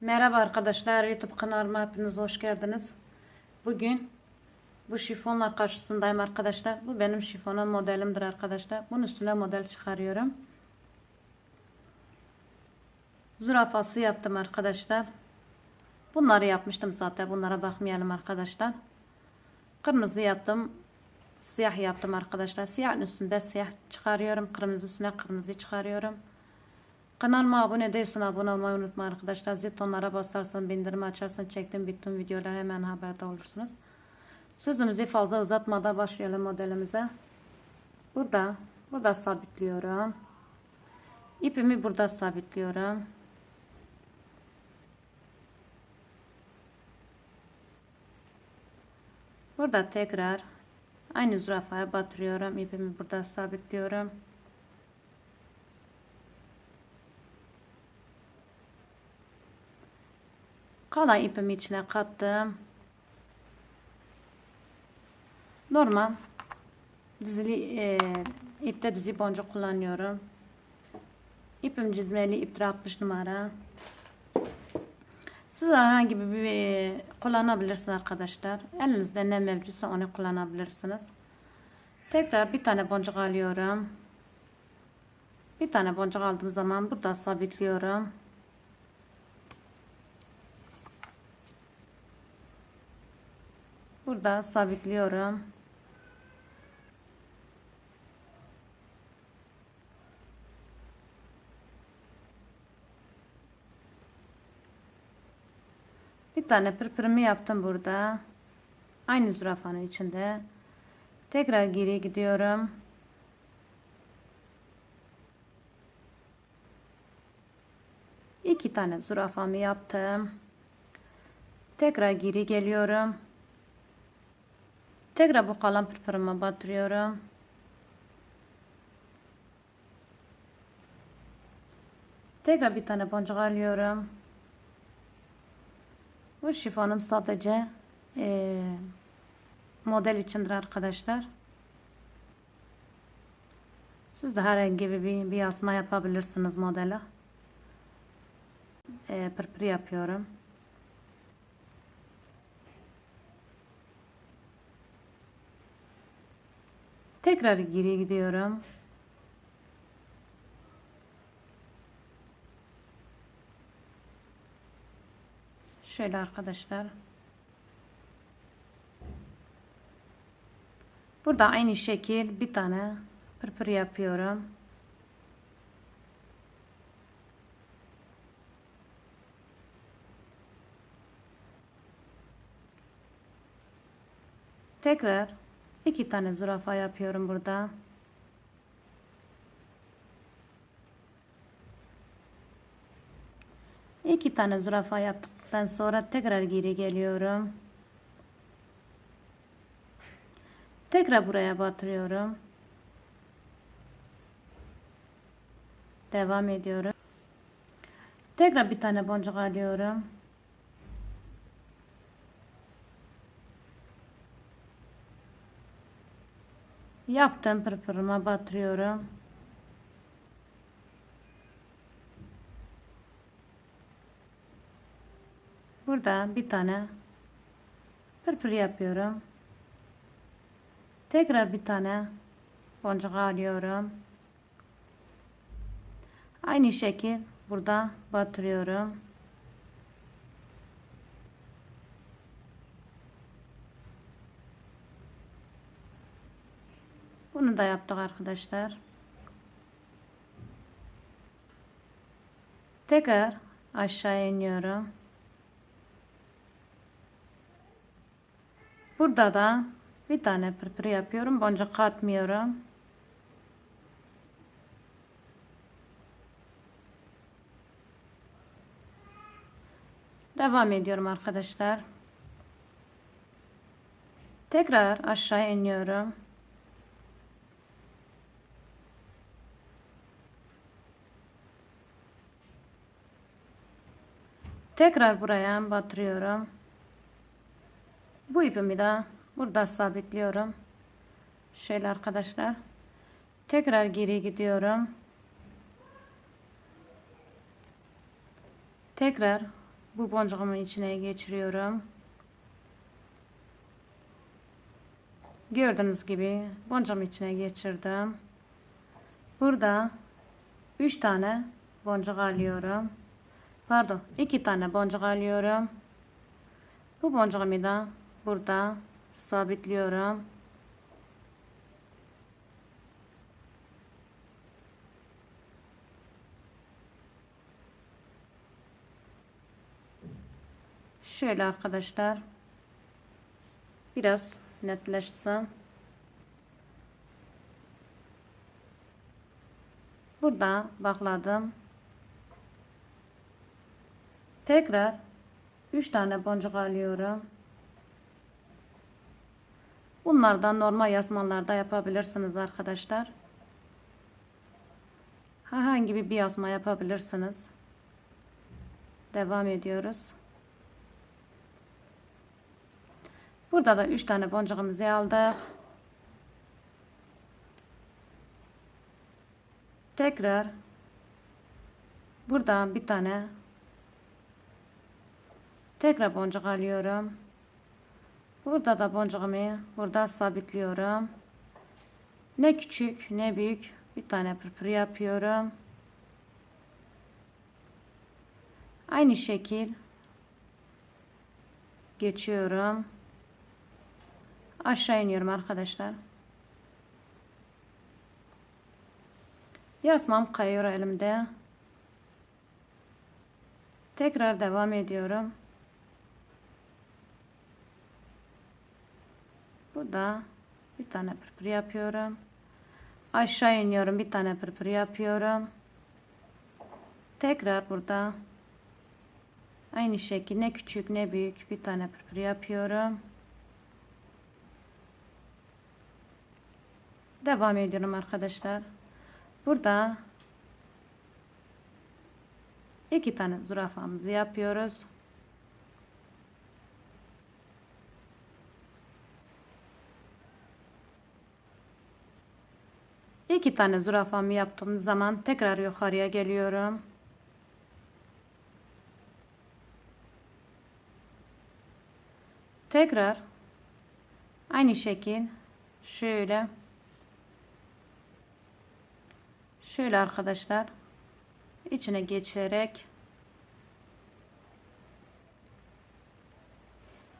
Merhaba arkadaşlar YouTube kanalıma hepiniz hoş geldiniz. Bugün bu şifonla karşısındayım arkadaşlar. Bu benim şifonum modelimdir arkadaşlar. Bunun üstüne model çıkarıyorum. Zürafası yaptım arkadaşlar. Bunları yapmıştım zaten. Bunlara bakmayalım arkadaşlar. Kırmızı yaptım. Siyah yaptım arkadaşlar. Siyahın üstünde siyah çıkarıyorum. Kırmızı üstüne kırmızı çıkarıyorum. Kanalıma abone değilsin abone olmayı unutma arkadaşlar. Zil tonlara basarsan bildirim açarsan çektim bütün videolar hemen haberdar olursunuz. Sözümüzü fazla uzatmadan başlayalım modelimize. Burada burada sabitliyorum. İpimi burada sabitliyorum. Burada tekrar aynı zürafaya batırıyorum. İpimi burada sabitliyorum. Kalan ipimi içine kattım. Normal dizili e, ipte dizi boncuk kullanıyorum. İpim cizmeli iptir 60 numara. Siz herhangi bir e, kullanabilirsiniz arkadaşlar. Elinizde ne mevcutsa onu kullanabilirsiniz. Tekrar bir tane boncuk alıyorum. Bir tane boncuk aldığım zaman burada sabitliyorum. Burada sabitliyorum. Bir tane pırpırımı yaptım burada. Aynı zürafanın içinde. Tekrar geri gidiyorum. İki tane zürafamı yaptım. Tekrar geri geliyorum. Tekrar bu kalan pırpırıma batırıyorum. Tekrar bir tane boncuk alıyorum. Bu şifonum sadece e, model içindir arkadaşlar. Siz de herhangi bir, bir yazma yapabilirsiniz modele. E, pırpır yapıyorum. Tekrar geri gidiyorum. Şöyle arkadaşlar. Burada aynı şekil bir tane pırpır yapıyorum. Tekrar iki tane zürafa yapıyorum burada. İki tane zürafa yaptıktan sonra tekrar geri geliyorum. Tekrar buraya batırıyorum. Devam ediyorum. Tekrar bir tane boncuk alıyorum. Yaptım pırpırıma batırıyorum. Burada bir tane pırpır yapıyorum. Tekrar bir tane boncuk alıyorum. Aynı şekil burada batırıyorum. Bunu da yaptık arkadaşlar. Tekrar aşağı iniyorum. Burada da bir tane pırpır yapıyorum. Boncuk katmıyorum. Devam ediyorum arkadaşlar. Tekrar aşağı iniyorum. Tekrar buraya batırıyorum. Bu ipimi de burada sabitliyorum. Şöyle arkadaşlar. Tekrar geri gidiyorum. Tekrar bu boncuğumun içine geçiriyorum. Gördüğünüz gibi boncuğumu içine geçirdim. Burada 3 tane boncuk alıyorum. Pardon 2 tane boncuk alıyorum. Bu boncuğumu da burada sabitliyorum. Şöyle arkadaşlar. Biraz netleşsin. Burada bağladım. Tekrar 3 tane boncuk alıyorum. Bunlardan normal yazmalarda yapabilirsiniz arkadaşlar. Herhangi bir yazma yapabilirsiniz. Devam ediyoruz. Burada da 3 tane boncuğumuzu aldık. Tekrar buradan bir tane tekrar boncuk alıyorum. Burada da boncuğumu burada sabitliyorum. Ne küçük ne büyük bir tane pırpır yapıyorum. Aynı şekil geçiyorum. Aşağı iniyorum arkadaşlar. Yasmam kayıyor elimde. Tekrar devam ediyorum. Burada bir tane pırpır yapıyorum. Aşağı iniyorum. Bir tane pırpır yapıyorum. Tekrar burada aynı şekilde ne küçük ne büyük bir tane pırpır yapıyorum. Devam ediyorum arkadaşlar. Burada iki tane zürafamızı yapıyoruz. İki tane zürafamı yaptığım zaman tekrar yukarıya geliyorum. Tekrar aynı şekil şöyle şöyle arkadaşlar içine geçerek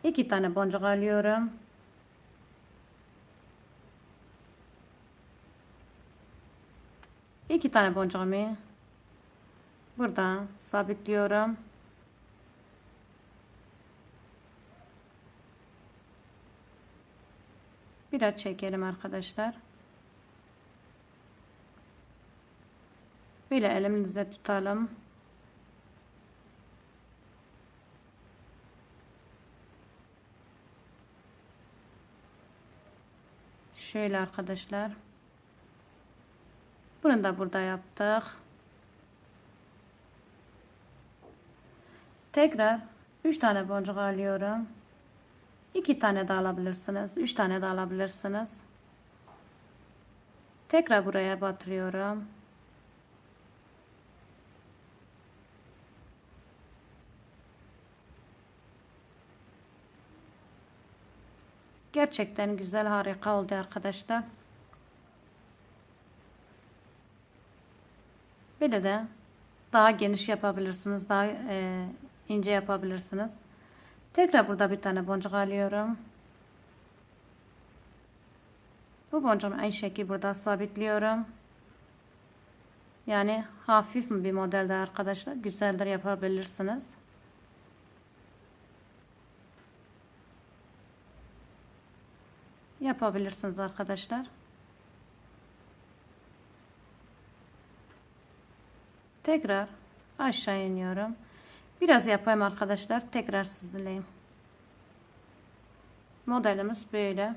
iki tane boncuk alıyorum. İki tane boncuğumu burada sabitliyorum. Biraz çekelim arkadaşlar. Böyle elimizde tutalım. Şöyle arkadaşlar. Bunu da burada yaptık. Tekrar 3 tane boncuk alıyorum. 2 tane de alabilirsiniz. 3 tane de alabilirsiniz. Tekrar buraya batırıyorum. Gerçekten güzel harika oldu arkadaşlar. Böyle de daha geniş yapabilirsiniz. Daha e, ince yapabilirsiniz. Tekrar burada bir tane boncuk alıyorum. Bu boncuğu aynı şekilde burada sabitliyorum. Yani hafif bir modelde arkadaşlar. Güzeldir yapabilirsiniz. Yapabilirsiniz arkadaşlar. Tekrar aşağı iniyorum. Biraz yapayım arkadaşlar. Tekrar sizinleyim. Modelimiz böyle.